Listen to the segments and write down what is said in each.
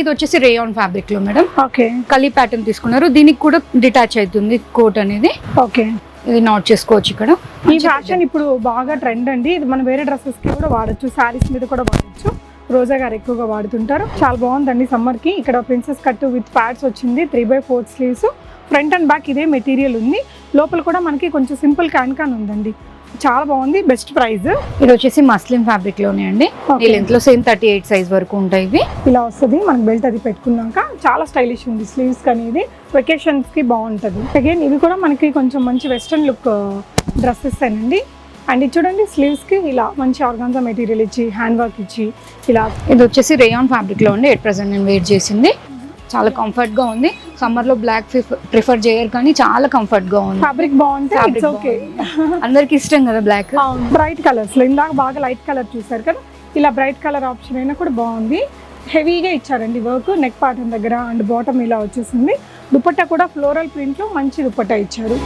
ఇది వచ్చేసి రేయాన్ ఫ్యాబ్రిక్లో మేడం. ఓకే. కలీ ప్యాటర్న్ తీసుకున్నారు. దీనికి కూడా డిటాచ్ అవుతుంది కోట్ అనేది. ఓకే. ఇది నోట్ చేసుకోవచ్చు ఇక్కడ. ఈ ఫ్యాషన్ ఇప్పుడు బాగా ట్రెండ్ అండి. ఇది మనం వేరే డ్రెస్సెస్కి కూడా వాడచ్చు. శారీస్ మీద కూడా వాడచ్చు. రోజా గారు ఎక్కువగా వాడుతుంటారు. చాలా బాగుందండి సమ్మర్కి. ఇక్కడ ప్రిన్సెస్ కట్ విత్ ప్యాడ్స్ వచ్చింది. Three by four sleeves front and back ఇదే మెటీరియల్ ఉంది. లోపల కూడా మనకి కొంచెం సింపుల్ క్యాన్ క్యాన్ ఉందండి. చాలా బాగుంది. బెస్ట్ ప్రైస్ ఇది వచ్చేసి మస్లిన్ ఫ్యాబ్రిక్లోనే అండి. లెంత్లో సేమ్ థర్టీ ఎయిట్ సైజ్ వరకు ఉంటాయి ఇవి. ఇలా వస్తుంది. మనకి బెల్ట్ అది పెట్టుకున్నాక చాలా స్టైలిష్ ఉంది. స్లీవ్స్ కానీ ఇది వెకేషన్స్కి బాగుంటుంది. అగైన్ ఇవి కూడా మనకి కొంచెం మంచి వెస్ట్రన్ లుక్ డ్రెస్సెస్ అండి అండ్ ఇది చూడండి స్లీవ్స్కి ఇలా మంచి ఆర్గాన్జా మెటీరియల్ ఇచ్చి హ్యాండ్ వర్క్ ఇచ్చి ఇలా ఇది వచ్చేసి రేయాన్ ఫ్యాబ్రిక్లో ఉండి ఎట్ ప్రెసెంట్ నేను వెయిట్ చేసింది. చాలా కంఫర్ట్గా ఉంది. సమ్మర్లో బ్లాక్ ప్రిఫర్ చేయరు కానీ చాలా కంఫర్ట్గా ఉంది. ఫ్యాబ్రిక్ ఇట్స్ ఓకే అందరికి ఇష్టం కదా బ్లాక్ బ్రైట్ కలర్స్ ఇందాక బాగా లైట్ కలర్ చూసారు కదా? ఇలా బ్రైట్ కలర్ ఆప్షన్ అయినా కూడా బాగుంది. హెవీగా ఇచ్చారండి వర్క్ నెక్ పార్టన్ దగ్గర అండ్ బాటమ్ ఇలా వచ్చేసింది. దుపట్టా కూడా ఫ్లోరల్ ప్రింట్లో మంచి దుపట్టా ఇచ్చారు.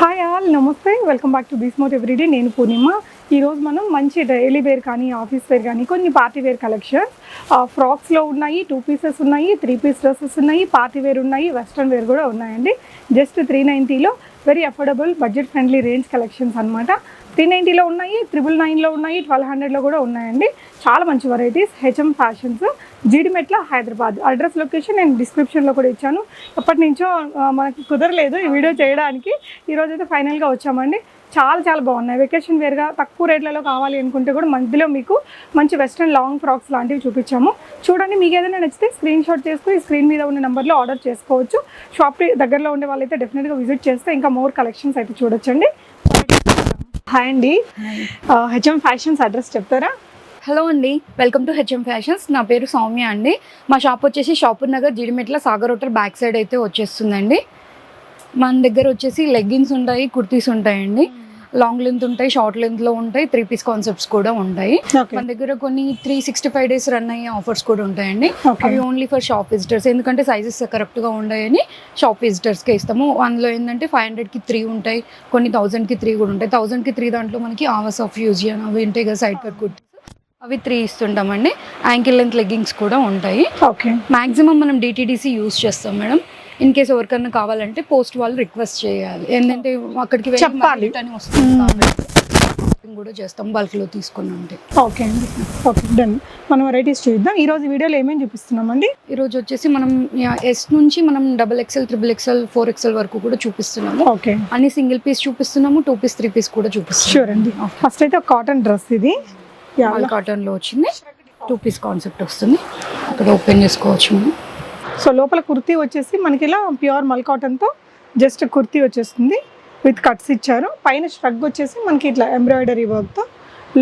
హాయ్ ఆల్ నమస్తే. వెల్కమ్ బ్యాక్ టు బీస్మోట్ ఎవ్రీడే నేను పూర్ణిమ. ఈరోజు మనం మంచి డైలీ వేర్ కానీ ఆఫీస్ వేర్ కానీ కొన్ని పార్టీ వేర్ కలెక్షన్స్. ఫ్రాక్స్లో ఉన్నాయి టూ పీసెస్ ఉన్నాయి త్రీ పీస్ డ్రెస్సెస్ ఉన్నాయి పార్టీ వేర్ ఉన్నాయి వెస్ట్రన్ వేర్ కూడా ఉన్నాయండి. Just three నైంటీలో very affordable budget friendly range collections అనమాట త్రీ నైంటీలో ఉన్నాయి త్రిబుల్ నైన్లో ఉన్నాయి ట్వెల్వ్ హండ్రెడ్లో కూడా ఉన్నాయండి. చాలా మంచి varieties HM fashions Jeedimetla Hyderabad. Address location నేను డిస్క్రిప్షన్లో కూడా ఇచ్చాను. ఎప్పటి నుంచో మనకి కుదరలేదు ఈ వీడియో చేయడానికి. ఈరోజైతే ఫైనల్గా వచ్చామండి. చాలా చాలా బాగున్నాయి. వెకేషన్ వేర్గా తక్కువ రేట్లలో కావాలి అనుకుంటే కూడా మధ్యలో మీకు మంచి వెస్ట్రన్ లాంగ్ ఫ్రాక్స్ లాంటివి చూపించాము. చూడండి మీకు ఏదైనా నచ్చితే స్క్రీన్ షాట్ చేసుకుని స్క్రీన్ మీద ఉన్న నెంబర్లో ఆర్డర్ చేసుకోవచ్చు. షాప్ దగ్గరలో ఉండే వాళ్ళైతే డెఫినెట్గా విజిట్ చేస్తే ఇంకా మోర్ కలెక్షన్స్ అయితే చూడొచ్చండి. హాయ్ అండి. హెచ్ఎం ఫ్యాషన్స్ అడ్రస్ చెప్తారా? హలో అండి. వెల్కమ్ టు హెచ్ఎం ఫ్యాషన్స్ నా పేరు సౌమ్య అండి. మా షాప్ వచ్చేసి Shapur Nagar Jeedimetla Sagar hotel back side అయితే వచ్చేస్తుందండి. మన దగ్గర వచ్చేసి లెగ్గిన్స్ ఉంటాయి కుర్తీస్ ఉంటాయండి. లాంగ్ లెంత్ ఉంటాయి షార్ట్ లెంత్లో ఉంటాయి త్రీ పీస్ కాన్సెప్ట్స్ కూడా ఉంటాయి. మన దగ్గర కొన్ని three sixty five days run అయ్యే ఆఫర్స్ కూడా ఉంటాయండి. అవి ఓన్లీ ఫర్ షాప్ విజిటర్స్ ఎందుకంటే సైజెస్ కరెక్ట్గా ఉన్నాయని షాప్ విజిటర్స్కి ఇస్తాము. అందులో ఏంటంటే ఫైవ్ హండ్రెడ్కి త్రీ ఉంటాయి కొన్ని థౌజండ్కి త్రీ కూడా ఉంటాయి. థౌజండ్కి త్రీ దాంట్లో మనకి ఆవర్స్ ఆఫ్ యూజ్ చేయను అవి ఉంటాయి కదా సైడ్ కట్ కుర్తీస్ అవి త్రీ ఇస్తుంటామండి. యాంకిల్ లెంత్ లెగ్గింగ్స్ కూడా ఉంటాయి. ఓకే మాక్సిమం మనం డిటీడీసీ యూజ్ చేస్తాం మేడం. ఇన్ కేస్ ఎవరికన్నా కావాలంటే పోస్ట్ వాళ్ళు రిక్వెస్ట్ చేయాలి. ఏంటంటే అక్కడికి వెళ్ళి చెప్పాలి. return వస్తుంది shopping కూడా చేస్తాం బల్క్లో తీసుకుని ఉంటే. ఓకే అండి. ఓకే డన్ మనం వెరైటీస్ చూద్దాం. ఈ రోజు వీడియోలో ఏమేమి చూపిస్తున్నామండి? ఈరోజు వచ్చేసి మనం ఎస్ నుంచి మనం double XL triple XL four XL వరకు కూడా చూపిస్తున్నాము. ఓకే అన్ని సింగిల్ పీస్ చూపిస్తున్నాము టూ పీస్ త్రీ పీస్ కూడా చూపిస్తున్నాము. షూర్ అండి. ఫస్ట్ అయితే కాటన్ డ్రెస్ ఇది. యా, మల్ కాటన్లో వచ్చింది. టూ పీస్ కాన్సెప్ట్ వస్తుంది. అక్కడ ఓపెన్ చేసుకోవచ్చు మనం. సో లోపల కుర్తీ వచ్చేసి మనకి ఇలా ప్యూర్ మల్ కాటన్తో జస్ట్ కుర్తీ వచ్చేస్తుంది విత్ కట్స్ ఇచ్చారు. పైన ష్రగ్ వచ్చేసి మనకి ఇట్లా ఎంబ్రాయిడరీ వర్క్తో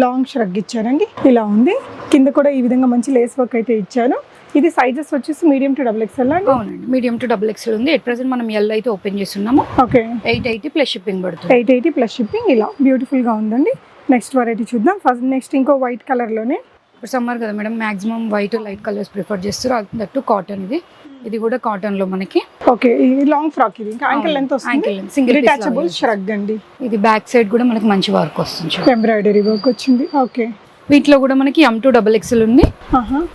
లాంగ్ ష్రగ్ ఇచ్చారండి. ఇలా ఉంది. కింద కూడా ఈ విధంగా మంచి లేస్ వర్క్ అయితే ఇచ్చారు ఇది సైజెస్ వచ్చేసి మీడియం టు డబుల్ ఎక్స్ఎల్ అండి. అవునండి. మీడియం టు డబుల్ ఎక్స్ఎల్ ఉంది. ఎట్ ప్రెసెంట్ మనం ఎల్ అయితే ఓపెన్ చేస్తున్నాము. Okay eight eighty plus shipping పడుతుంది. ఎయిట్ ఎయిటీ ప్లస్ షిప్పింగ్ ఇలా బ్యూటిఫుల్గా ఉందండి. నెక్స్ట్ వెరైటీ చూద్దాం. ఫస్ట్ నెక్స్ట్ ఇంకో వైట్ కలర్లోనే ఇప్పుడు సమ్మర్ కదా madam maximum white light colours prefer చేస్తారు. దట్టు కాటన్ ఇది. ఇది కూడా కాటన్లో మనకి. ఓకే ఇది లాంగ్ ఫ్రాక్ ఇది. ఇంకా యాంకిల్ లెంత్ వస్తుంది? యాంకిల్ సింగిల్ రిటాచబుల్ ష్రగ్ అండి. ఇది బ్యాక్ సైడ్ కూడా మనకి మంచి వర్క్ వస్తుంది. ఎంబ్రాయిడరీ వర్క్ వచ్చింది. ఓకే వీటిలో కూడా మనకి ఎం టూ డబుల్ ఎక్స్ఎల్ ఉంది.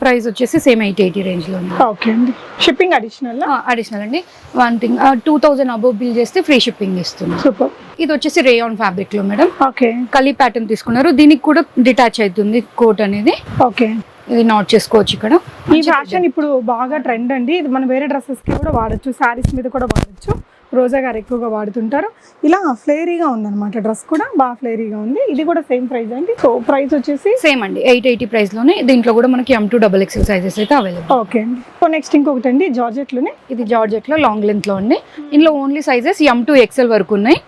ప్రైస్ వచ్చేసి సేమ్ ఎయిట్ ఎయిటీ రేంజ్లో ఉంది. ఓకే అండి. షిప్పింగ్ అడిషనల్ అడిషనల్ అండి. One thing two thousand above bill చేస్తే ఫ్రీ షిప్పింగ్ ఇస్తుంది. సూపర్ ఇది వచ్చేసి రేయాన్ ఫ్యాబ్రిక్లో మేడం ఓకే. కలీ ప్యాటర్న్ తీసుకున్నారు. దీనికి కూడా డిటాచ్ అవుతుంది కోట్ అనేది. ఓకే. ఇది నోట్ చేసుకోవచ్చు ఇక్కడ. ఈ ఫ్యాషన్ ఇప్పుడు బాగా ట్రెండ్ అండి. ఇది మనం వేరే డ్రెస్సెస్కి కూడా వాడచ్చు శారీస్ మీద కూడా వాడచ్చు. రోజా గారు ఎక్కువగా వాడుతుంటారు. ఇలా ఫ్లేరీగా ఉందన్నమాట డ్రెస్ కూడా బాగా ఫ్లేరీగా ఉంది. ఇది కూడా సేమ్ ప్రైస్ అండి. సో ప్రైస్ వచ్చేసి సేమ్ అండి. ఎయిట్ ఎయిటీ ప్రైస్లోనే దీంట్లో కూడా మనకి M to double XL sizes అయితే అవైలబుల్ ఓకే అండి. సో నెక్స్ట్ ఇంకొకటి అండి జార్జెట్లోనే. ఇది జార్జెట్లో లాంగ్ లెంత్లో ఉంది. ఇందులో only sizes M to XL వరకు ఉన్నాయి.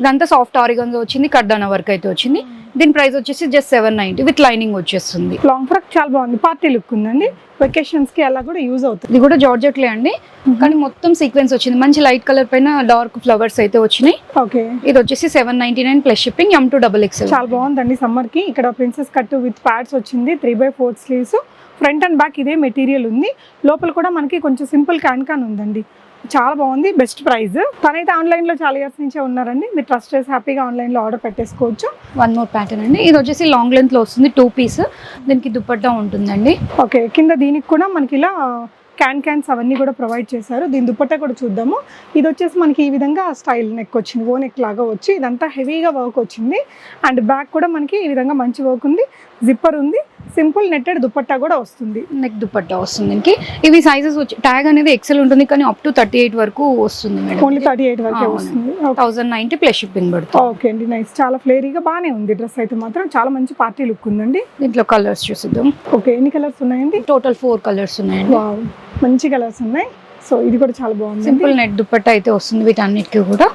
ఇదంతా సాఫ్ట్ ఆరిగన్స్ వచ్చింది కడ్డానా వర్క్ అయితే వచ్చింది. దీని ప్రైస్ వచ్చేసి just seven ninety with lining వచ్చేస్తుంది. లాంగ్ ఫ్రాక్ చాలా బాగుంది. పార్టీ లుక్ ఉందండి. వెకేషన్స్కి అలా కూడా యూజ్ అవుతుంది. ఇది కూడా జార్జెట్లే అండి. కానీ మొత్తం సీక్వెన్స్ వచ్చింది. మంచి లైట్ కలర్ పైన డార్క్ ఫ్లవర్స్ అయితే వచ్చినాయి. ఓకే ఇది వచ్చేసి seven ninety nine plus shipping M to double XL చాలా బాగుందండి సమ్మర్కి. ఇక్కడ ప్రిన్సెస్ కట్ విత్ ప్యాడ్స్ వచ్చింది. Three by four sleeves front and back ఇదే మెటీరియల్ ఉంది. లోపల కూడా మనకి కొంచెం సింపుల్ క్యాన్ క్యాన్ ఉందండి. చాలా బాగుంది. బెస్ట్ ప్రైస్ తనైతే ఆన్లైన్లో చాలా ఇయర్స్ నుంచే ఉన్నారండి. మీరు ట్రస్ట్ చేసి హ్యాపీగా ఆన్లైన్లో ఆర్డర్ పెట్టేసుకోవచ్చు. వన్ మోర్ ప్యాటర్న్ అండి. ఇది వచ్చేసి లాంగ్ లెంత్లో వస్తుంది. టూ పీస్ దీనికి దుపట్టా ఉంటుందండి. ఓకే కింద దీనికి కూడా మనకి ఇలా క్యాన్ క్యాన్స్ అవన్నీ కూడా ప్రొవైడ్ చేశారు. దీని దుపట్టా కూడా చూద్దాము. ఇది వచ్చేసి మనకి ఈ విధంగా స్టైల్ నెక్ వచ్చింది. ఓ నెక్ లాగా వచ్చి ఇదంతా హెవీగా వర్క్ వచ్చింది. అండ్ బ్యాక్ కూడా మనకి ఈ విధంగా మంచి వర్క్ ఉంది. జిప్పర్ ఉంది. సింపుల్ నెట్టెడ్ దుపట్టా కూడా వస్తుంది. నెక్ దుపట్టా వస్తుంది దీనికి ఇవి సైజెస్ వచ్చి ట్యాగ్ అనేది ఎక్సెల్ ఉంటుంది కానీ అప్ టు థర్టీ ఎయిట్ వరకు వస్తుంది ఓన్లీ మేడం. థర్టీ ఎయిట్ వరకే. వస్తుంది. థౌసండ్ నైన్టీ ప్లస్ షిప్పింగ్ పడుతుంది. ఓకే అండి నైస్ చాలా ఫ్లేరీగా బాగానే ఉంది డ్రెస్ అయితే మాత్రం. చాలా మంచి పార్టీ లుక్ ఉందండి. దీంట్లో కలర్స్ చూసిద్దాం. ఓకే ఎన్ని కలర్స్ ఉన్నాయండి? టోటల్ ఫోర్ కలర్స్ ఉన్నాయండి. మంచి కలర్స్ ఉన్నాయి. సో ఇది కూడా చాలా బాగుంది సింపుల్ నెట్ దుపట్టా అయితే వస్తుంది వీటన్నిటికీ కూడా.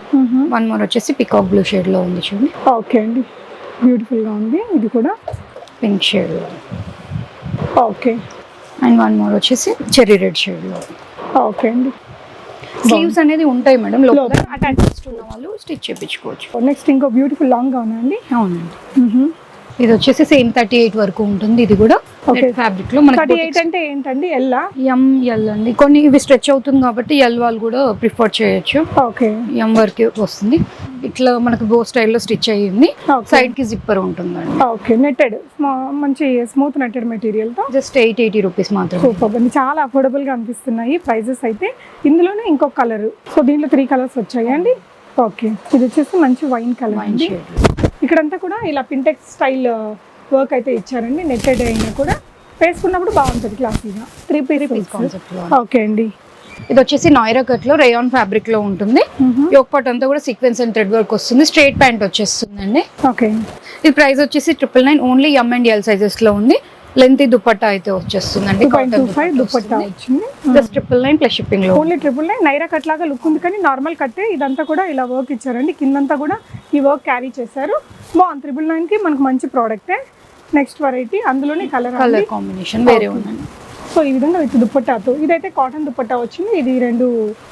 వన్ మోర్ వచ్చేసి పికాక్ బ్లూ షేడ్లో ఉంది చూడండి. ఓకే అండి. బ్యూటిఫుల్గా ఉంది. ఇది కూడా పింక్ షేడ్లో. ఓకే. అండ్ వన్ మోర్ వచ్చేసి చెర్రీ రెడ్ షేడ్లో. ఓకే అండి. స్లీవ్స్ అనేది ఉంటాయి మేడం లోపల. అటాచ్ ఉన్న వాళ్ళు స్టిచ్ చేయించుకోవచ్చు నెక్స్ట్ ఇంకో బ్యూటిఫుల్ లాంగ్గా ఉందండి అవునండి. ఇది వచ్చేసి సేమ్ థర్టీ ఎయిట్ వరకు ఉంటుంది ఇది కూడా. ఫ్యాబ్రిక్లో థర్టీ ఎయిట్ అంటే ఏంటండి? ఎల్లా ఎం ఎల్ అండి. కొన్ని ఇవి స్ట్రెచ్ అవుతుంది కాబట్టి ఎల్ వాళ్ళు కూడా ప్రిఫర్ చేయొచ్చు. ఓకే ఎం వరకు వస్తుంది. ఇట్లా మనకు బో స్టైల్లో స్టిచ్ అయ్యింది. సైడ్కి జిప్పర్ ఉంటుందండి. ఓకే నెట్టెడ్ మంచి smooth netted మెటీరియల్తో? Just eight eighty rupees super అండి చాలా అఫోర్డబుల్గా అనిపిస్తున్నాయి ప్రైజెస్ అయితే. ఇందులోనే ఇంకొక కలర్ సో దీంట్లో త్రీ కలర్స్ వచ్చాయి అండి? ఓకే ఇది వచ్చేసి మంచి వైన్ కలర్ అండి. ఇక్కడంతా కూడా ఇలా పింటెక్స్ స్టైల్ వర్క్ అయితే ఇచ్చారండి. నెట్టెడ్ అయినా కూడా వేసుకున్నప్పుడు బాగుంటుంది క్లాసీగా three piece piece concept okay అండి. ఇది వచ్చేసి నాయిరా కట్లో రేయాన్ ఫ్యాబ్రిక్లో ఉంటుంది. యోక్ పాట్ అంతా కూడా సీక్వెన్స్ అండ్ థ్రెడ్ వర్క్ వస్తుంది. స్ట్రైట్ ప్యాంట్ వచ్చేస్తుందండి. ఓకే ఇది ప్రైస్ వచ్చేసి triple nine only M and L సైజెస్లో ఉంది. లెంత్ దుపట్టా అయితే వచ్చేస్తుందండి దుపట్టా వచ్చింది. జస్ట్ ట్రిపుల్ నైన్ ప్లస్ షిప్పింగ్లో. Only triple nine Naira cut లాగా లుక్ ఉంది కానీ నార్మల్ కట్టే ఇదంతా కూడా ఇలా వర్క్ ఇచ్చారండి. కిందంతా కూడా ఈ వర్క్ క్యారీ చేశారు. బాగుంది ట్రిపుల్ నైన్కి మనకు మంచి ప్రోడక్టే నెక్స్ట్ వెరైటీ అందులోనే కలర్ కలర్ కాంబినేషన్ వేరే ఉందండి. సో ఈ విధంగా విత్ దుపట్టాతో. ఇదైతే కాటన్ దుపట్టా వచ్చింది. ఇది రెండు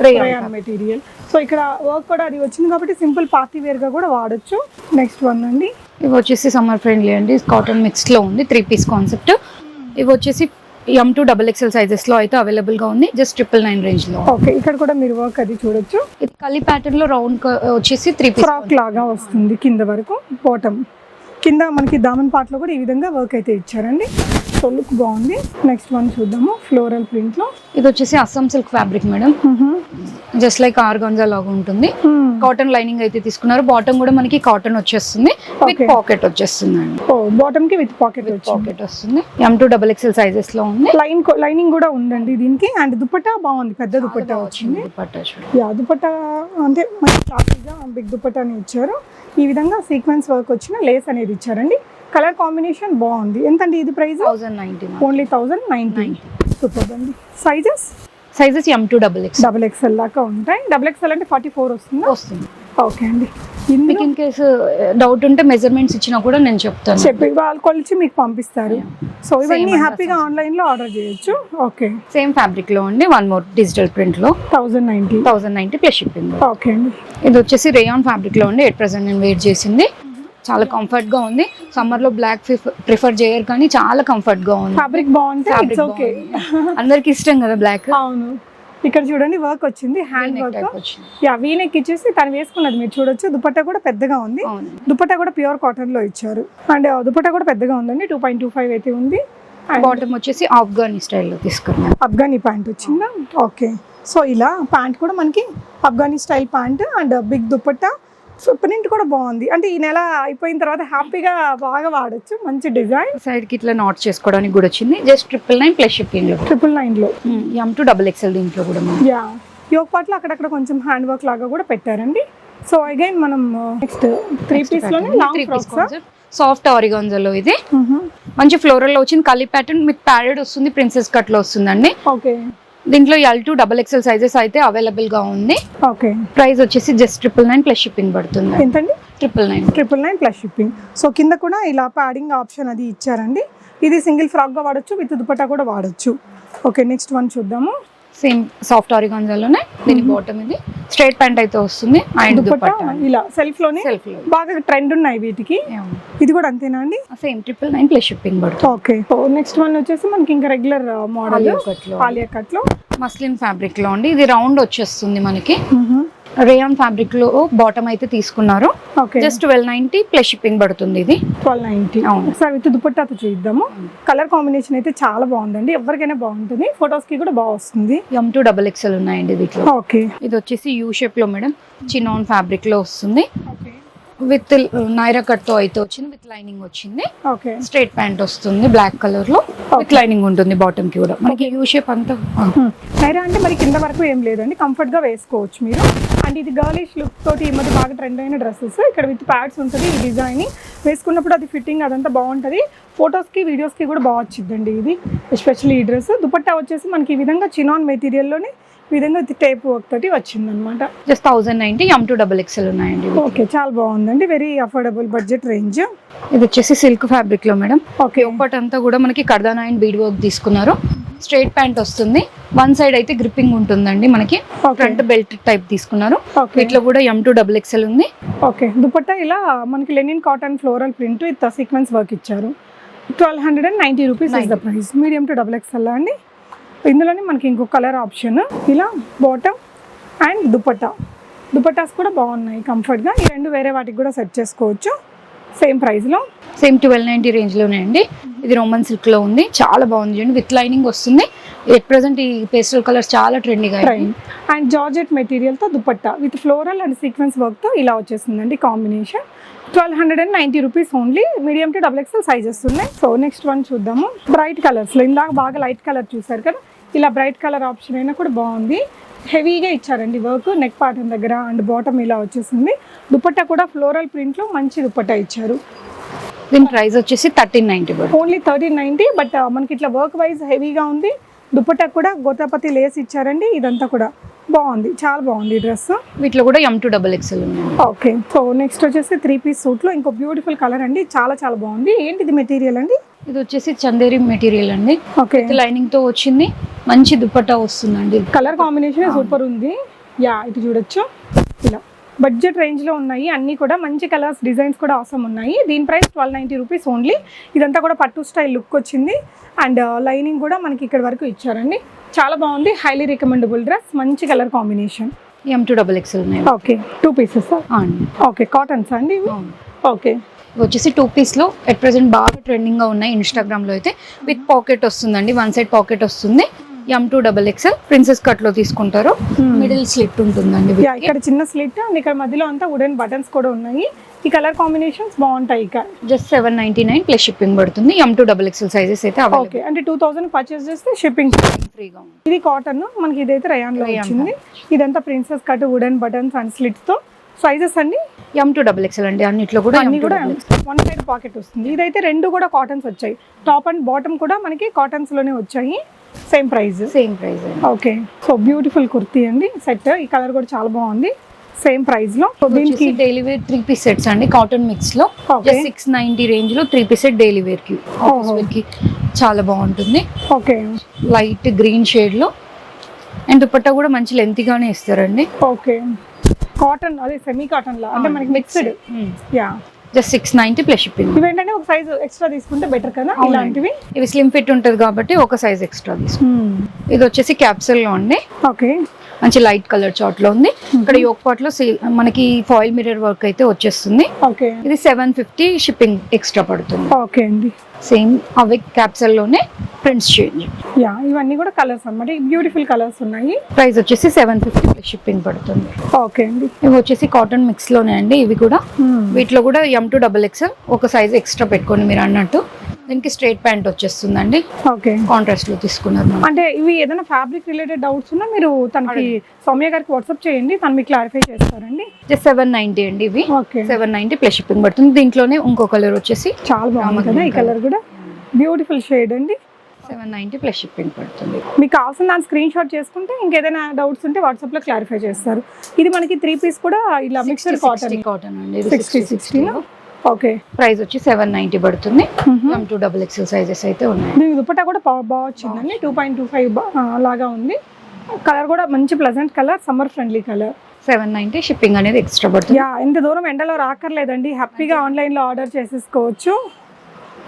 రేయాన్ మెటీరియల్ సో ఇక్కడ వర్క్ కూడా అది వచ్చింది కాబట్టి సింపుల్ పార్టీ వేర్గా కూడా వాడొచ్చు. నెక్స్ట్ వన్ అండి. ఇవి వచ్చేసి సమ్మర్ ఫ్రెండ్లీ అండి. కాటన్ మిక్స్లో ఉంది. త్రీ పీస్ కాన్సెప్ట్ ఇవి వచ్చేసి ఎం టూ డబల్ ఎక్స్ఎల్ సైజెస్లో అయితే అవైలబుల్గా ఉంది. జస్ట్ ట్రిపుల్ నైన్ రేంజ్లో ఓకే ఇక్కడ కూడా మీరు వర్క్ అది చూడొచ్చు. ఇది కలి ప్యాటర్న్లో రౌండ్ వచ్చేసి త్రీ పీస్ ఫ్రాక్ లాగా వస్తుంది కింద వరకు బాటమ్ కింద మనకి దామన్ పార్ట్లో కూడా ఈ విధంగా వర్క్ అయితే ఇచ్చారండి. సో లుక్ బాగుంది. నెక్స్ట్ వన్ చూద్దాము ఫ్లోరల్ ప్రింట్లో. ఇది వచ్చేసి Assam silk fabric madam just like organza లాగా ఉంటుంది. కాటన్ లైనింగ్ అయితే తీసుకున్నారు. బాటమ్ కూడా మనకి కాటన్ వచ్చేస్తుంది. విత్. పాకెట్ వచ్చేస్తుంది అండి ఓ బాటమ్కి విత్ పాకెట్ పాకెట్ వస్తుంది. ఎం టూ డబల్ ఎక్స్ఎల్ సైజెస్లో ఉంది. లైన్ లైనింగ్ కూడా ఉందండి దీనికి. అండ్ దుపట్టా బాగుంది. పెద్ద దుపట్టా వచ్చింది. దుపట్టా యా దుపట్టా అంటే మంచి క్లాసీగా బిగ్ దుపట్టాని ఇచ్చారు. ఈ విధంగా సీక్వెన్స్ వర్క్ వచ్చిన లేస్ అనేది ఇచ్చారండి. కలర్ కాంబినేషన్ బాగుంది. ఎంతండి ఇది price thousand ninety only thousand ninety super అండి. Sizes sizes M to double X double XL దాకా ఉంటాయి. డబుల్ ఎక్స్ఎల్ అంటే ఫార్టీ ఫోర్ వస్తుందా? వస్తుంది. ఓకే అండి. మీకు ఇన్ కేసు డౌట్ ఉంటే మెజర్మెంట్స్ ఇచ్చినా కూడా నేను చెప్తాను. చెప్పి వాళ్ళు కొలిచి మీకు పంపిస్తారు. సో ఇవన్నీ హ్యాపీగా ఆన్లైన్లో ఆర్డర్ చేయొచ్చు. ఓకే సేమ్ ఫ్యాబ్రిక్లో ఉండి వన్ మోర్ డిజిటల్ ప్రింట్లో thousand ninety thousand ninety plus shipping okay అండి. ఇది వచ్చేసి రేయాన్ ఫ్యాబ్రిక్లో ఉండి ఎట్ ప్రెసెంట్ నేను వెయిట్ చేసింది. చాలా కంఫర్ట్గా ఉంది. సమ్మర్లో బ్లాక్ ప్రిఫర్ చేయరు కానీ చాలా కంఫర్ట్గా ఉంది ఫ్యాబ్రిక్ బాగుంది. అందరికి ఇష్టం కదా బ్లాక్ అవును. ఇక్కడ చూడండి వర్క్ వచ్చింది హ్యాండ్ వర్క్ యా వీనెక్ ఇచ్చేసి తను వేసుకున్నది మీరు చూడొచ్చు. దుపట్టా కూడా పెద్దగా ఉంది. దుపట్టా కూడా ప్యూర్ కాటన్లో ఇచ్చారు. అండ్ దుపట్టా కూడా పెద్దగా ఉందండి టూ పాయింట్ టూ ఫైవ్ అయితే ఉంది. అండ్ బాటమ్ వచ్చేసి ఆఫ్ఘనీ స్టైల్లో తీసుకున్నాను అఫ్ఘనీ ప్యాంట్ వచ్చిందా? ఓకే సో ఇలా ప్యాంట్ కూడా మనకి Afghani style pant and big dupatta print కూడా బాగుంది. అంటే ఈ నెల అయిపోయిన తర్వాత హ్యాపీగా బాగా వాడచ్చు. మంచి డిజైన్. సైడ్కి ఇట్లా నాట్ చేసుకోవడానికి కూడా వచ్చింది. జస్ట్ ట్రిపుల్ నైన్ ప్లస్ షిప్పింగ్లో. ట్రిపుల్ నైన్లో. ఎం టు డబుల్ ఎక్స్ఎల్ దీంట్లో కూడా యా యోగ పాటలో అక్కడక్కడ కొంచెం హ్యాండ్ వర్క్ లాగా కూడా పెట్టారండి. సో అగైన్ మనం నెక్స్ట్ త్రీ పీస్లోనే లాంగ్ ఫ్రాక్స్ సాఫ్ట్ ఆరిగాన్జాలో ఇది. మంచి ఫ్లోరల్లో వచ్చింది. కలీ ప్యాటర్న్ మీకు ప్యారెడ్ వస్తుంది. ప్రిన్సెస్ కట్లో వస్తుందండి. ఓకే దీంట్లో L to double XL sizes అయితే అవైలబుల్గా ఉంది. ఓకే. ప్రైస్ వచ్చేసి just triple nine plus shipping పడుతుంది. ఎంతండి? Triple nine triple nine plus shipping so కింద కూడా ఇలా ప్యాడింగ్ ఆప్షన్ అది ఇచ్చారండి. ఇది సింగిల్ ఫ్రాక్గా వాడచ్చు విత్ దుపట్టా కూడా వాడచ్చు. ఓకే నెక్స్ట్ వన్ చూద్దాము. సేమ్ సాఫ్ట్ ఆరిగాన్జాలోనే దీని బాటమ్ ఇది. స్ట్రైట్ ప్యాంట్ అయితే వస్తుంది అండ్ దుపట్టా ఇలా సెల్ఫ్లోనే సెల్ఫ్ బాగా ట్రెండ్ ఉన్నాయి వీటికి. ఇది కూడా అంతేనా అండి? Same triple nine plus shipping పడుతుంది. ఓకే నెక్స్ట్ వన్ వచ్చేసి మనకి ఇంకా రెగ్యులర్ మోడల్లో ఆలియా కట్లో మస్లిన్ ఫ్యాబ్రిక్లో అండి. ఇది రౌండ్ వచ్చేస్తుంది మనకి. రేయాన్ ఫ్యాబ్రిక్లో బాటమ్ అయితే తీసుకున్నారు. Just twelve ninety plus shipping పడుతుంది ఇది. ట్వెల్వ్ నైన్టీ అవును. ఒకసారి విత్ దుపట్టాతో చూద్దాము కలర్ కాంబినేషన్ అయితే చాలా బాగుందండి. ఎవరికైనా బాగుంటుంది. ఫొటోస్కి కూడా బాగా వస్తుంది. ఎం టూ డబల్ ఎక్స్ఎల్ ఉన్నాయండి వీటిలో. ఓకే ఇది వచ్చేసి యూ షేప్లో మేడం. చిన్నోన్ ఫ్యాబ్రిక్లో వస్తుంది. విత్ నైరా కట్తో అయితే వచ్చింది విత్ లైనింగ్ వచ్చింది. ఓకే. స్ట్రైట్ ప్యాంట్ వస్తుంది బ్లాక్ కలర్లో విత్ లైనింగ్ ఉంటుంది బాటమ్కి కూడా. మనకి యూ షేప్ అంతా నైరా అంటే మరి కింద వరకు ఏం లేదండి కంఫర్ట్గా వేసుకోవచ్చు మీరు. అండ్ ఇది గర్లిష్ లుక్ తోటి ఈ మధ్య బాగా ట్రెండ్ అయిన డ్రెస్సెస్ ఇక్కడ విత్ ప్యాడ్స్ ఉంటుంది ఈ డిజైన్ వేసుకున్నప్పుడు అది ఫిట్టింగ్ అదంతా బాగుంటుంది. ఫొటోస్కి వీడియోస్కి కూడా బాగా వచ్చిందండి ఇది ఎస్పెషల్లీ ఈ డ్రెస్ దుపట్టా వచ్చేసి మనకి ఈ విధంగా చినాన్ మెటీరియల్లోనే విధంగా టేప్ వర్క్ తోటి వచ్చిందనమాట just thousand ninety M to double XL ఉన్నాయండి. ఓకే చాలా బాగుందండి. వెరీ అఫోర్డబుల్ బడ్జెట్ రేంజ్ ఇది వచ్చేసి సిల్క్ ఫ్యాబ్రిక్లో మేడం. ఓకే. ఒకటి అంతా కూడా మనకి కర్దానా అండ్ బీడ్ వర్క్ తీసుకున్నారు. స్ట్రైట్ ప్యాంట్ వస్తుంది. వన్ సైడ్ అయితే గ్రిప్పింగ్ ఉంటుందండి మనకి. ఫ్రంట్ బెల్ట్ టైప్ తీసుకున్నారు. వీటిలో కూడా ఎం టూ డబుల్ ఎక్స్ఎల్ ఉంది. ఓకే. దుపట్టా ఇలా మనకి linen cotton floral print sequence work ఇచ్చారు. Twelve hundred and ninety rupees price medium to double XL అండి? ఇందులోనే మనకి ఇంకో కలర్ ఆప్షన్. ఇలా బాటమ్ అండ్ దుపట్టా దుపట్టాస్ కూడా బాగున్నాయి కంఫర్ట్గా ఈ రెండు వేరే వాటికి కూడా సెట్ చేసుకోవచ్చు. సేమ్ ప్రైస్లో సేమ్ ట్వెల్వ్ నైన్టీ రేంజ్లోనే అండి. ఇది రోమన్ సిల్క్లో ఉంది. చాలా బాగుంది చూడండి. విత్ లైనింగ్ వస్తుంది. ఎట్ ప్రెసెంట్ ఈ పేస్టల్ కలర్స్ చాలా ట్రెండీగా ట్రైన్ and. Georgette మెటీరియల్తో dupatta with floral and sequence వర్క్తో ఇలా వచ్చేసిందండి combination twelve hundred and ninety rupees only medium to double XL sizes ఉన్నాయి. సో నెక్స్ట్ వన్ చూద్దాము. బ్రైట్ కలర్స్లో ఇందాక బాగా లైట్ కలర్ చూసారు కదా. ఇలా బ్రైట్ కలర్ ఆప్షన్ అయినా కూడా బాగుంది. హెవీగా ఇచ్చారండి వర్క్. నెక్ పాటన్ దగ్గర అండ్ బాటమ్ ఇలా వచ్చేసింది. దుపట్టా కూడా ఫ్లోరల్ ప్రింట్లో మంచి దుపట్టా ఇచ్చారు. దీని ప్రైస్ వచ్చేసి థర్టీన్ పడుతుంది ఓన్లీ థర్టీన్ నైంటీ బట్ మనకి ఇట్లా వర్క్ వైజ్ హెవీగా ఉంది. దుపట్టా కూడా గోతాపతి లేస్ ఇచ్చారండి. ఇదంతా కూడా బాగుంది. చాలా బాగుంది డ్రెస్. వీటిలో కూడా M to double XL okay. So next వచ్చేసి త్రీ పీస్ సూట్లో ఇంకో బ్యూటిఫుల్ కలర్ అండి. చాలా చాలా బాగుంది. ఏంటిది మెటీరియల్ అండి? ఇది వచ్చేసి చందేరి మెటీరియల్ అండి. ఓకే. లైనింగ్తో వచ్చింది. మంచి దుపట్టా వస్తుందండి. కలర్ కాంబినేషన్ సూపర్ ఉంది. యా ఇటు చూడొచ్చు. ఇలా. బడ్జెట్ రేంజ్లో ఉన్నాయి. అన్నీ కూడా మంచి కలర్స్ డిజైన్స్ కూడా అవసరం ఉన్నాయి. దీని price twelve ninety rupees only ఇదంతా కూడా పట్టు స్టైల్ లుక్ వచ్చింది. అండ్ లైనింగ్ కూడా మనకి ఇక్కడ వరకు ఇచ్చారండి. చాలా బాగుంది. హైలీ రికమెండబుల్ డ్రెస్ మంచి colour combination. M to double XL ఉన్నాయి. Okay. Two pieces okay. Cottons అండి. ఓకే. వచ్చేసి టూ పీస్లో ఎట్ ప్రెసెంట్ బాగా ట్రెండింగ్గా ఉన్నాయి ఇన్స్టాగ్రామ్లో అయితే. విత్ పాకెట్ వస్తుందండి. వన్ సైడ్ పాకెట్ వస్తుంది. M to double XL princess కట్లో తీసుకుంటారు. మిడిల్ స్లిట్ ఉంటుందండి. ఇక్కడ చిన్న స్లిట్ అండ్ ఇక్కడ మధ్యలో అంతా వుడెన్ బటన్స్ కూడా ఉన్నాయి. ఈ కలర్ కాంబినేషన్స్ బాగుంటాయి ఇక just seven ninety nine plus shipping పడుతుంది M to double XL sizes అయితే ఓకే అంటే టూ థౌసండ్ పర్చేస్ చేస్తే షిప్పింగ్ ఫ్రీగా ఉంది ఇది కాటన్ మనకి ఇదైతే రయాన్లో వచ్చింది. ఇదంతా princess cut wooden buttons and స్లిట్స్తో sizes అన్ని ఎం టూ డబల్ ఎక్స్ఎల్ అండి అన్నిట్లో కూడా అన్ని M2 కూడా. వన్ సైడ్ పాకెట్ వస్తుంది. ఇదైతే రెండు కూడా కాటన్స్ వచ్చాయి. టాప్ అండ్ బాటమ్ కూడా మనకి కాటన్స్లోనే వచ్చాయి. సేమ్ ప్రైస్ సేమ్ ప్రైస్ అండి. ఓకే సో బ్యూటిఫుల్ కుర్తీ అండి. సెట్ ఈ కలర్ కూడా చాలా బాగుంది. సేమ్ ప్రైస్లో. దీనికి daily wear three piece sets అండి కాటన్ మిక్స్లో. సిక్స్ నైన్టీ రేంజ్లో త్రీ పీస్ సెట్ డైలీ వేర్కి. చాలా బాగుంటుంది. ఓకే లైట్ గ్రీన్ షేడ్లో. అండ్ దుపట్టా కూడా మంచి లెంత్ గానే ఇస్తారండి. ఓకే కాటన్ అదే సెమీ కాటన్ లా. అంటే మనకి mixed yeah just six ninety plus shipping ఇవేంటంటే ఒక సైజ్ ఎక్స్ట్రా తీసుకుంటే బెటర్ కదా? ఇలాంటివి? ఇవి స్లిమ్ ఫిట్ ఉంటుంది కాబట్టి ఒక సైజ్ ఎక్స్ట్రా తీసుకు ఇది వచ్చేసి క్యాప్సూల్లో అండి ఓకే మంచి లైట్ కలర్ చాట్లో ఉంది. ఇక్కడ యోక్ పాట్లో మనకి ఫాయిల్ మిర్రర్ వర్క్ అయితే వచ్చేస్తుంది. ఓకే ఇది సెవెన్ ఫిఫ్టీ షిప్పింగ్ ఎక్స్ట్రా పడుతుంది. ఓకే అండి. సేమ్ అవే క్యాప్సూల్లోనే ప్రింట్స్ చేంజ్ యా ఇవన్నీ కూడా కలర్స్ అన్నమాట. బ్యూటిఫుల్ కలర్స్ ఉన్నాయి. ప్రైస్ వచ్చేసి సెవెన్ ఫిఫ్టీ ప్లస్ షిప్పింగ్ పడుతుంది. ఓకే అండి. ఇవి వచ్చేసి కాటన్ మిక్స్లోనే అండి ఇవి కూడా. వీటిలో కూడా ఎం టూ డబల్ ఎక్స్ఎల్ ఒక సైజ్ ఎక్స్ట్రా పెట్టుకోండి మీరు అన్నట్టు. దీనికి స్ట్రైట్ ప్యాంట్ వచ్చేస్తుందండి. ఓకే. కాంట్రాస్ట్లో తీసుకున్నారు. అంటే ఇవి ఏదైనా ఫ్యాబ్రిక్ రిలేటెడ్ డౌట్స్ ఉన్నా మీరు తనకి సౌమ్య గారికి వాట్సాప్ చేయండి తను మీకు క్లారిఫై చేస్తారండి. జస్ట్ సెవెన్ నైన్టీ అండి ఇవి. Okay. Seven ninety plus shipping పడుతుంది. దీంట్లోనే ఇంకో కలర్ వచ్చేసి చాలా బాగుంది కదా ఈ కలర్ కూడా. బ్యూటిఫుల్ షేడ్ అండి. సెవెన్ నైన్టీ ప్లస్ షిప్పింగ్ పడుతుంది. మీకు కావాల్సిన దాన్ని స్క్రీన్ షాట్ చేసుకుంటే ఇంకేదైనా డౌట్స్ ఉంటే వాట్సాప్లో క్లారిఫై చేస్తారు. ఇది మనకి త్రీ పీస్ కూడా ఇలా మిక్స్డ్ కాటన్ కాటన్ అండి. సిక్స్టీ సిక్స్టీ ఓకే ప్రైస్ వచ్చి సెవెన్ నైన్టీ పడుతుంది. టూ డబుల్ ఎక్స్ఎల్ సైజెస్ అయితే ఉన్నాయి. దీని దుపట్టా కూడా బాగా వచ్చిందండి. టూ పాయింట్ టూ ఫైవ్ లాగా ఉంది. కలర్ కూడా మంచి pleasant colour summer friendly colour seven ninety shipping అనేది ఎక్స్ట్రా పడుతుంది. యా ఇంత దూరం ఎండలో రాకర్లేదండి. హ్యాపీగా ఆన్లైన్లో ఆర్డర్ చేసేసుకోవచ్చు.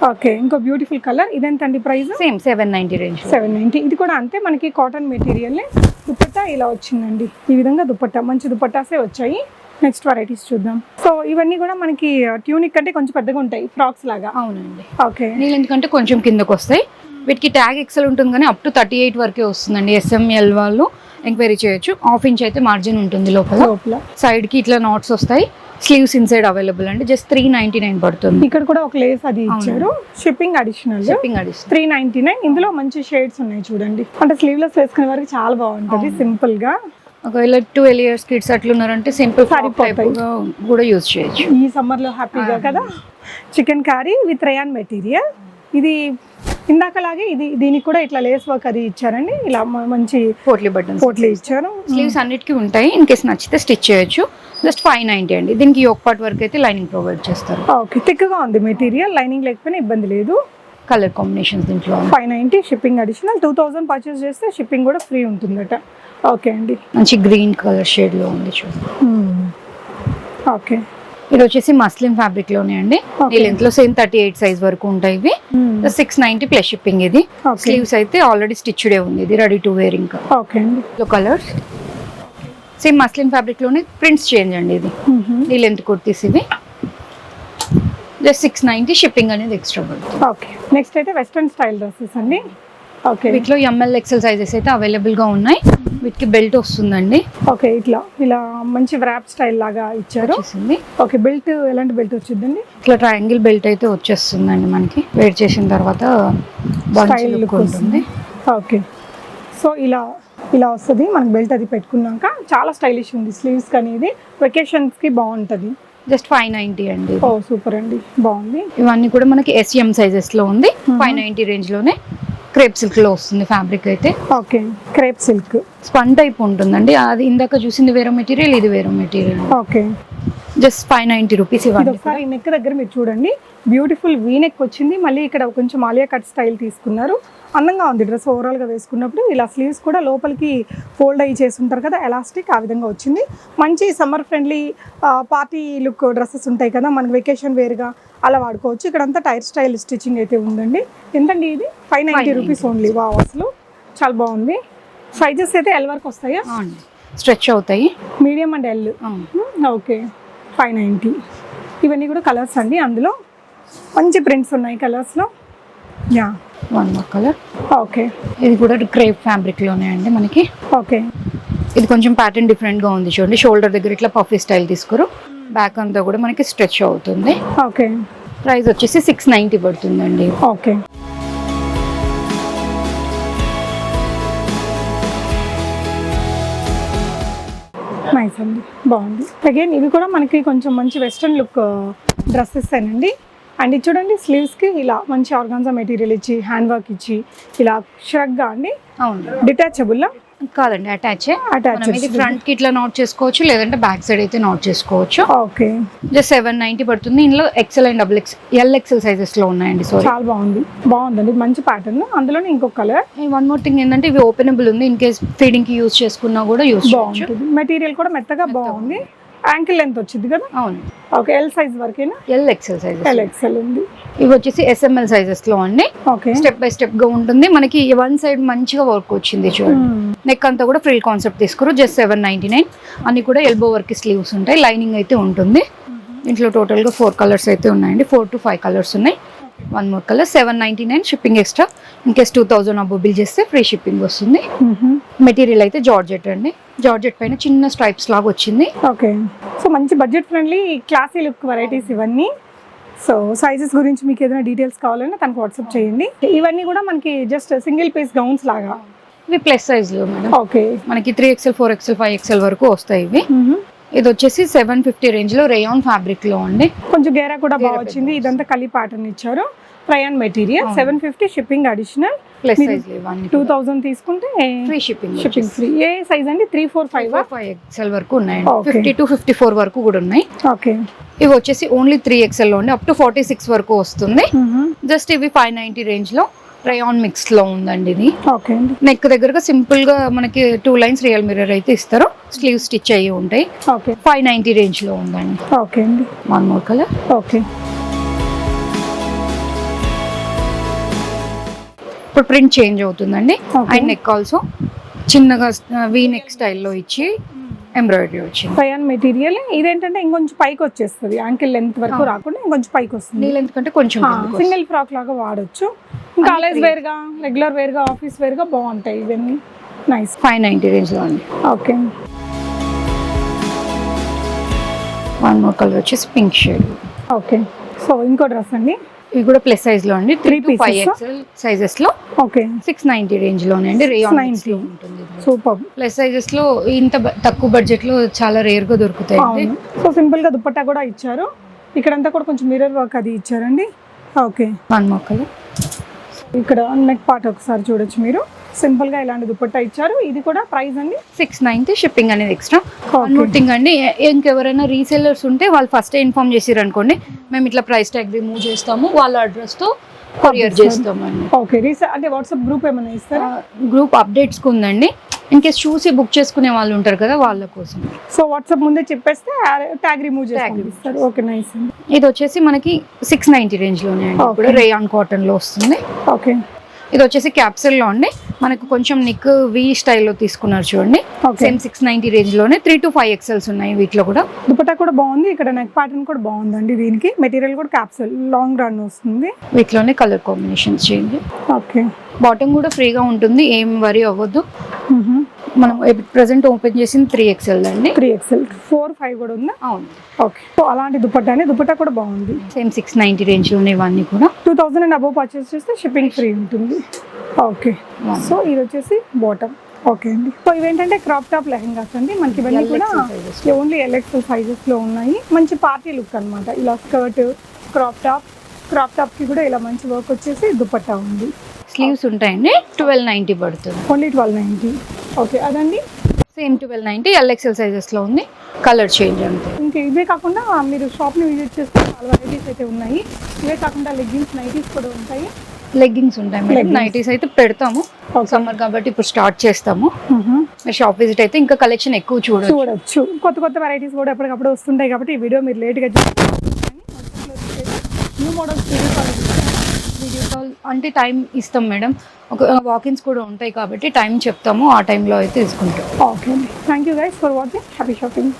ఓకే ఇంకో beautiful colour ఇదెంతండి price same seven ninety range seven ninety ఇది కూడా అంతే మనకి కాటన్ మెటీరియల్ దుపట్టా ఇలా వచ్చిందండి. ఈ విధంగా దుపట్టా మంచి దుపట్టాసే వచ్చాయి. నెక్స్ట్ వెరైటీస్ చూద్దాం. సో ఇవన్నీ కూడా మనకి ట్యూనిక్ అంటే కొంచెం పెద్దగా ఉంటాయి ఫ్రాక్స్ లాగా. అవునండి. ఓకే. నీళ్ళు ఎందుకంటే కొంచెం కిందకు వస్తాయి వీటికి ట్యాగ్ ఎక్సెల్ ఉంటుంది కానీ అప్ టు థర్టీ ఎయిట్ వరకే వస్తుందండి. ఎస్ఎంఎల్ వాళ్ళు ఎంక్వైరీ చేయొచ్చు. హాఫ్ ఇంచ్ అయితే మార్జిన్ ఉంటుంది లోపల. లోపల. సైడ్కి ఇట్లా నాట్స్ వస్తాయి. స్లీవ్స్ ఇన్సైడ్ అవైలబుల్ అండి జస్ట్ త్రీ నైన్టీ నైన్ పడుతుంది. ఇక్కడ కూడా ఒక లేస్ అది ఇచ్చారు. షిప్పింగ్ అడిషనల్ షిప్పింగ్ అడిస్తుంది త్రీ నైన్టీ నైన్ ఇందులో మంచి షేడ్స్ ఉన్నాయి చూడండి. అంటే స్లీవ్లెస్ వేసుకునే వరకు చాలా బాగుంటుంది సింపుల్గా. ఒకవేళ ట్వెల్వ్ ఇయర్స్ కిడ్స్ అట్లున్నారంటే సింపుల్ సరిపోతాయి. కూడా యూజ్ చేయొచ్చు. ఈ సమ్మర్లో హ్యాపీగా కదా? Chicken curry with rayon material ఇది ఇందాకలాగే ఇది దీనికి కూడా ఇట్లా లేస్ వర్క్ అది ఇచ్చారండి. ఇలా మంచి పోట్లీ బటన్స్ పోట్లు ఇచ్చారు. స్లీవ్స్ అన్నిటికీ ఉంటాయి. ఇన్ కేస్ నచ్చితే స్టిచ్ చేయొచ్చు. జస్ట్ ఫైవ్ నైన్టీ అండి. దీనికి యోక్ పార్ట్ వరకు అయితే లైనింగ్ ప్రొవైడ్ చేస్తారు. ఓకే థిక్గా ఉంది మెటీరియల్. లైనింగ్ లేకపోయినా ఇబ్బంది లేదు. కలర్ కాంబినేషన్స్ దీంట్లో five ninety shipping additional two thousand purchase చేస్తే షిప్పింగ్ కూడా ఫ్రీ ఉంటుందట. ఓకే అండి. మంచి గ్రీన్ కలర్ షేడ్లో ఉంది చూడండి ఓకే ఇది వచ్చేసి మస్లిన్ ఫ్యాబ్రిక్లోనే అండి. లెంత్లో సేమ్ థర్టీ ఎయిట్ సైజ్ వరకు ఉంటాయి ఇవి. సిక్స్ నైన్టీ ప్లస్ షిప్పింగ్ ఇది. స్లీవ్స్ అయితే ఆల్రెడీ స్టిచ్డే ఉంది ఇది రెడీ టు వేర్ ఇంకా. ఓకే అండి. కలర్స్ సేమ్ మస్లిన్ ఫ్యాబ్రిక్లోనే ప్రింట్స్ చేంజ్ అండి ఇది. ఈ లెంత్ కుర్తీస్ ఇవి. జస్ట్ సిక్స్ నైన్టీ షిప్పింగ్ అనేది ఎక్స్ట్రా పడుతుంది. ఓకే నెక్స్ట్ అయితే వెస్ట్రన్ స్టైల్ డ్రెస్సెస్ అండి. ఓకే వీటిలో ఎంఎల్ ఎక్సెల్ సైజెస్ అయితే అవైలబుల్గా ఉన్నాయి. వీటికి బెల్ట్ వస్తుందండి. ఓకే ఇట్లా ఇలా మంచి వ్రాప్ స్టైల్ లాగా ఇచ్చారు. వచ్చేసింది. ఓకే బెల్ట్ ఎలాంటి బెల్ట్ వచ్చిందండి ఇట్లా ట్రయాంగిల్ బెల్ట్ అయితే వచ్చేస్తుందండి మనకి. వేర్ చేసిన తర్వాత స్టైల్ ఉంటుంది. ఓకే. సో ఇలా ఇలా వస్తుంది. మనకి బెల్ట్ అది పెట్టుకున్నాక చాలా స్టైలిష్ ఉంది. స్లీవ్స్ కానీ ఇది వెకేషన్స్కి బాగుంటది. జస్ట్ ఫైవ్ నైన్టీ అండి ఓ సూపర్ అండి. బాగుంది. ఇవన్నీ కూడా మనకి ఎస్ఎం సైజెస్లో ఉంది. ఫైవ్ నైన్టీ రేంజ్లోనే క్రేప్ సిల్క్లో వస్తుంది ఫ్యాబ్రిక్ అయితే. Okay crepe silk spun type ఉంటుందండి. అది ఇందాక చూసింది వేరే మెటీరియల్ ఇది వేరే material okay. Just five ninety rupees ఇవ్వండి ఒకసారి నెక్ దగ్గర మీరు చూడండి. బ్యూటిఫుల్ వీ నెక్ వచ్చింది. మళ్ళీ ఇక్కడ కొంచెం ఆలియా కట్ స్టైల్ తీసుకున్నారు. అందంగా ఉంది డ్రెస్ ఓవరాల్గా వేసుకున్నప్పుడు. ఇలా స్లీవ్స్ కూడా లోపలికి ఫోల్డ్ అయ్యి చేస్తుంటారు కదా ఎలాస్టిక్ ఆ విధంగా వచ్చింది. మంచి summer friendly party look dresses ఉంటాయి కదా మనకి వెకేషన్ వేర్గా అలా వాడుకోవచ్చు. ఇక్కడ అంతా టైర్ స్టైల్ స్టిచ్చింగ్ అయితే ఉందండి. ఎంతండి ఇది? ఫైవ్ నైంటీ రూపీస్ ఓన్లీ వా అసలు చాలా బాగుంది. సైజెస్ అయితే ఎల్ వరకు వస్తాయా? స్ట్రెచ్ అవుతాయి. Medium and L. Okay five ninety. ఇవన్నీ కూడా కలర్స్ అండి. అందులో మంచి ప్రింట్స్ ఉన్నాయి కలర్స్లో. Yeah. One more colour okay. ఇది కూడా క్రేప్ ఫ్యాబ్రిక్లోనే అండి మనకి. ఓకే. ఇది కొంచెం ప్యాటర్న్ డిఫరెంట్గా ఉంది చూడండి. షోల్డర్ దగ్గర ఇట్లా పఫీ స్టైల్ తీసుకోరు. బ్యాక్ అంతా కూడా మనకి స్ట్రెచ్ అవుతుంది. ఓకే. ప్రైస్ వచ్చేసి సిక్స్ నైన్టీ పడుతుందండి. ఓకే. నైస్ అండి. బాగుంది. అగైన్ ఇవి కూడా మనకి కొంచెం మంచి వెస్ట్రన్ లుక్ డ్రెస్సెస్ అండి అండ్ ఇది చూడండి స్లీవ్స్కి ఇలా మంచి ఆర్గాన్జా మెటీరియల్ ఇచ్చి హ్యాండ్ వర్క్ ఇచ్చి ఇలా షరగ్గా అండి. అవును. డిటాచబుల్ కాదండి అటాచ్ ఇది ఫ్రంట్కి ఇట్లా నోట్ చేసుకోవచ్చు లేదంటే బ్యాక్ సైడ్ అయితే నోట్ చేసుకోవచ్చు. ఓకే జస్ట్ సెవెన్ నైన్టీ పడుతుంది. ఇందులో XL and double X L XL సైజెస్లో ఉన్నాయండి సారీ చాలా బాగుంది. బాగుందండి. మంచి ప్యాటర్న్ అందులోనే ఇంకొక కలర్ వన్ మోర్ థింగ్ ఏంటంటే ఇవి ఓపెనబుల్ ఉంది. ఇన్ కేస్ ఫీడింగ్కి యూస్ చేసుకున్నా కూడా యూస్ బాగుంటుంది. మెటీరియల్ కూడా మెత్తగా బాగుంది. యాంకిల్ లెంత్ వచ్చింది కదా? అవును. Okay L size వరకేనా? L XL sizes L XL ఉంది. ఇవి వచ్చేసి ఎస్ఎంఎల్ సైజెస్లో అండి. ఓకే. స్టెప్ బై స్టెప్గా ఉంటుంది. మనకి వన్ సైడ్ మంచిగా వర్క్ వచ్చింది చూడండి. నెక్ అంతా కూడా ఫ్రిల్ కాన్సెప్ట్ తీసుకురు జస్ట్ సెవెన్ నైన్టీ నైన్ అన్ని కూడా ఎల్బో వర్క్ స్లీవ్స్ ఉంటాయి. లైనింగ్ అయితే ఉంటుంది. ఇంట్లో టోటల్గా ఫోర్ కలర్స్ అయితే ఉన్నాయండి. ఫోర్ టు ఫైవ్ కలర్స్ ఉన్నాయి. One more colour seven ninety nine shipping extra. In case two thousand అబ్బో బిల్ చేస్తే ఫ్రీ షిప్పింగ్ వస్తుంది. మెటీరియల్ అయితే జార్జెట్ అండి. జార్జెట్ పైన చిన్న స్ట్రైప్స్ లాగా వచ్చింది. ఓకే. సో మంచి budget friendly classy look varieties ఇవన్నీ. సో సైజెస్ గురించి మీకు ఏదైనా డీటెయిల్స్ కావాలన్నా తనకు వాట్సాప్ చేయండి. ఇవన్నీ కూడా మనకి జస్ట్ సింగిల్ పీస్ గౌన్స్ లాగా. ఇవి ప్లస్ సైజ్లో మేడం. ఓకే. మనకి three XL four XL five XL వరకు వస్తాయి ఇవి. ఇది వచ్చేసి సెవెన్ ఫిఫ్టీ రేంజ్లో రేయాన్ ఫ్యాబ్రిక్లో అండి. కొంచెం గేరా కూడా బాగా వచ్చింది. ఇదంతా కలి ప్యాటర్న్ ఇచ్చారు. Prion material seven fifty shipping additional two thousand తీసుకుంటే ఫ్రీ షిప్పింగ్ షిప్పింగ్ ఫ్రీ ఏ సైజ్ అండి? Three four five five XL వరకు ఉన్నాయండి. ఫిఫ్టీ టు ఫిఫ్టీ ఫోర్ వరకు కూడా ఉన్నాయి. ఓకే ఇవి వచ్చేసి ఓన్లీ త్రీ ఎక్స్ఎల్లో ఉండి అప్ టు ఫార్టీ సిక్స్ వరకు వస్తుంది. జస్ట్ ఇవి ఫైవ్ నైన్టీ రేంజ్లో రేయాన్ మిక్స్లో ఉందండి ఇది. ఓకే అండి. నెక్ దగ్గరగా సింపుల్గా మనకి టూ లైన్స్ రియల్ మిర్రర్ అయితే ఇస్తారు. స్లీవ్ స్టిచ్ అయ్యి ఉంటాయి. ఓకే. ఫైవ్ నైన్టీ రేంజ్లో ఉందండి. ఓకే అండి. One more colour. ఓకే. ఇప్పుడు ప్రింట్ చేంజ్ అవుతుందండి. And neck also. చిన్నగా వీ నెక్ స్టైల్లో ఇచ్చి ఎంబ్రాయిడరీ వచ్చింది. ఫైన్ మెటీరియల్ ఇదేంటంటే ఇంకొంచెం పైకి వచ్చేస్తుంది. యాంకిల్ లెంత్ వరకు. రాకుండా ఇంకొంచెం పైకి వస్తుంది. నీళ్ళు ఎందుకంటే కొంచెం. సింగిల్ ఫ్రాక్ లాగా వాడొచ్చు. College three. వేర్గా రెగ్యులర్ వేర్గా ఆఫీస్ వేర్గా బాగుంటాయి ఇవన్నీ. నైస్ ఫైవ్ నైన్టీ రేంజ్లో అండి ఓకే వన్ మోర్ కలర్ వచ్చేసి పింక్ షేడ్ ఓకే సో ఇంకో డ్రెస్ అండి. ఇవి కూడా ప్లస్ సైజ్లో అండి. త్రీ ఫైవ్ ఎక్స్ఎల్ సైజెస్లో ఓకే సిక్స్ నైన్టీ రేంజ్లోనే అండి. రేయాన్ 690. లో ఉంటుంది సూపర్ ప్లస్ సైజెస్లో ఇంత తక్కువ బడ్జెట్లో చాలా రేర్గా దొరుకుతాయి సో సింపుల్గా దుపట్టా కూడా ఇచ్చారు. ఇక్కడంతా కూడా కొంచెం మిర్రర్ వర్క్ అది ఇచ్చారండి. ఓకే వన్ మోర్ కలర్ ఇక్కడ నెక్ పార్ట్ ఒకసారి చూడొచ్చు మీరు. సింపుల్గా ఇలాంటి దుపట్టా ఇచ్చారు. ఇది కూడా ప్రైస్ అండి? సిక్స్ నైన్టీ షిప్పింగ్ అనేది ఎక్స్ట్రా థింగ్ అండి ఇంకెవరైనా రీసెల్లర్స్ ఉంటే వాళ్ళు ఫస్ట్ ఇన్ఫార్మ్ చేసిర్రు అనుకోండి మేము ఇట్లా ప్రైస్ ట్యాగ్ రిమూవ్ చేస్తాము వాళ్ళ అడ్రస్తో కొరియర్ చేస్తామండి ఓకే రీసె అంటే వాట్సాప్ గ్రూప్ ఏమైనా ఇస్తారా? గ్రూప్ అప్డేట్స్ ఉందండి. ఇన్ కేస్ చూసి బుక్ చేసుకునే వాళ్ళు ఉంటారు కదా వాళ్ళ కోసం. సో వాట్సాప్ ముందే చెప్పేస్తే ట్యాగ్ రిమూవ్ చేసి Tag remove పంపిస్తారు ఓకే నైస్ అండి. ఇది వచ్చేసి మనకి సిక్స్ నైన్టీ రేంజ్లోనే అండి. రేయాన్ కాటన్లో వస్తుంది. ఓకే ఇది వచ్చేసి క్యాప్సూల్లో అండి. మనకు కొంచెం నిక్ వి స్టైల్లో తీసుకున్నారు చూడండి. సేమ్ సిక్స్ నైన్టీ రేంజ్లోనే త్రీ టు ఫైవ్ ఎక్సెల్స్ ఉన్నాయి వీటిలో కూడా. దుపట్టా కూడా బాగుంది. ఇక్కడ నెక్ ప్యాటర్న్ కూడా బాగుందండి దీనికి. మెటీరియల్ కూడా క్యాప్సూల్ లాంగ్ రన్ వస్తుంది. వీటిలోనే colour combinations change okay bottom కూడా ఫ్రీగా ఉంటుంది ఏం వరి అవ్వద్దు. మనం ప్రజెంట్ ఓపెన్ చేసింది త్రీ ఎక్సెల్ అండి. త్రీ ఎక్స్ఎల్ ఫోర్ ఫైవ్ కూడా ఉందా? అవును. ఓకే సో అలాంటి దుపట్టానే దుపట్టా కూడా బాగుంది. సేమ్ సిక్స్ నైన్టీ రేంజ్లోనే ఇవన్నీ కూడా. Two thousand and above purchase చేస్తే షిప్పింగ్ ఫ్రీ ఉంటుంది. ఓకే సో ఇది వచ్చేసి బాటమ్ ఓకే అండి. సో ఇవేంటంటే క్రాప్ టాప్ లెహెంగాస్ అండి. మనకి ఇవన్నీ కూడా. ఓన్లీ ఎల్ఎక్సెల్ సైజెస్లో. ఉన్నాయి. మంచి పార్టీ లుక్ అన్నమాట. ఇలా స్కర్ట్ క్రాప్ టాప్ క్రాప్ టాప్కి కూడా ఇలా మంచి వర్క్ వచ్చేసి దుపట్టా ఉంది. స్లీవ్స్ ఉంటాయండి. ట్వెల్వ్ నైన్టీ పడుతుంది. ఓన్లీ ట్వెల్వ్ నైంటీ ఓకే అదండి? Same twelve ninety L XL సైజెస్లో ఉంది. కలర్ చేంజ్ అంతే. ఇంకా ఇవే కాకుండా మీరు షాప్ని విజిట్ చేస్తే చాలా వెరైటీస్ అయితే ఉన్నాయి. ఇవే కాకుండా లెగ్గిన్స్ నైటీస్ కూడా ఉంటాయి. లెగ్గింగ్స్ ఉంటాయి మేడం. నైటీస్ అయితే పెడతాము. సమ్మర్ కాబట్టి ఇప్పుడు స్టార్ట్ చేస్తాము. షాప్ విజిట్ అయితే ఇంకా కలెక్షన్ ఎక్కువ చూడొచ్చు. చూడొచ్చు. కొత్త కొత్త వెరైటీస్ కూడా ఎప్పటికప్పుడు వస్తుంటాయి కాబట్టి ఈ వీడియో మీరు లేట్గా న్యూ మోడల్స్ వీడియో కాల్ అంటే టైం ఇస్తాం మేడం ఒక వాకిన్స్ కూడా ఉంటాయి కాబట్టి టైం చెప్తాము ఆ టైంలో అయితే తీసుకుంటాం. Okay thank you guys for watching happy shopping